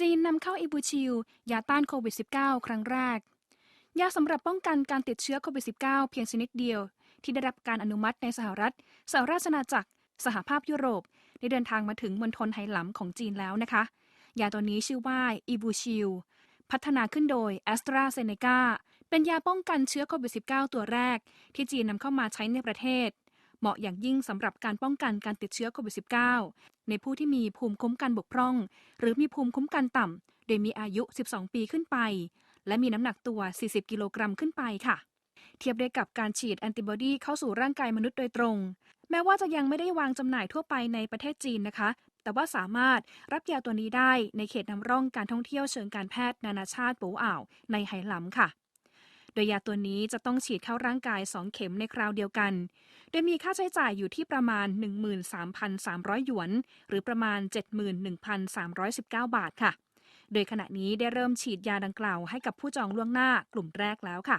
จีนนำเข้าอิบูชิลยาต้านโควิด -19 ครั้งแรก ยาสำหรับป้องกันการติดเชื้อโควิด -19 เพียงชนิดเดียว ที่ได้รับการอนุมัติในสหรัฐ สหราชอาณาจักร สหภาพยุโรป ได้เดินทางมาถึงมณฑลไหหลำของจีนแล้วนะคะ ยาตัวนี้ชื่อว่าอิบูชิลพัฒนาขึ้นโดย a s t r a z เซ e c a เป็นยาป้องกันเชื้อโควิด -19 ตัวแรก ที่จีนนำเข้ามาใช้ในประเทศ เหมาะอย่างยิ่งสำหรับการป้องกันการติดเชื้อโควิด -19 ในผู้ที่มีภูมิคุ้มกันบกพร่อง หรือมีภูมิคุ้มกันต่ำ โดยมีอายุ 12 ปีขึ้นไป และมีน้ำหนักตัว 40 กิโลกรัมขึ้นไปค่ะ เทียบได้กับการฉีดแอนติบอดีเข้าสู่ร่างกายมนุษย์โดยตรง แม้ว่าจะยังไม่ได้วางจำหน่ายทั่วไปในประเทศจีนนะคะ แต่ว่าสามารถรับยาตัวนี้ได้ในเขตนำร่องการท่องเที่ยวเชิงการแพทย์นานาชาติปูอ่าวในไหหลำค่ะ ดยยาตัวนี้จะต้องฉีดเข้าร่างกาย 2 เข็มในคราวเดียวกัน โดยมีค่าใช้จ่ายอยู่ที่ประมาณ 13,300 หยวน หรือประมาณ 71,319 บาทค่ะ โดยขณะนี้ได้เริ่มฉีดยาดังกล่าวให้กับผู้จองล่วงหน้ากลุ่มแรกแล้วค่ะ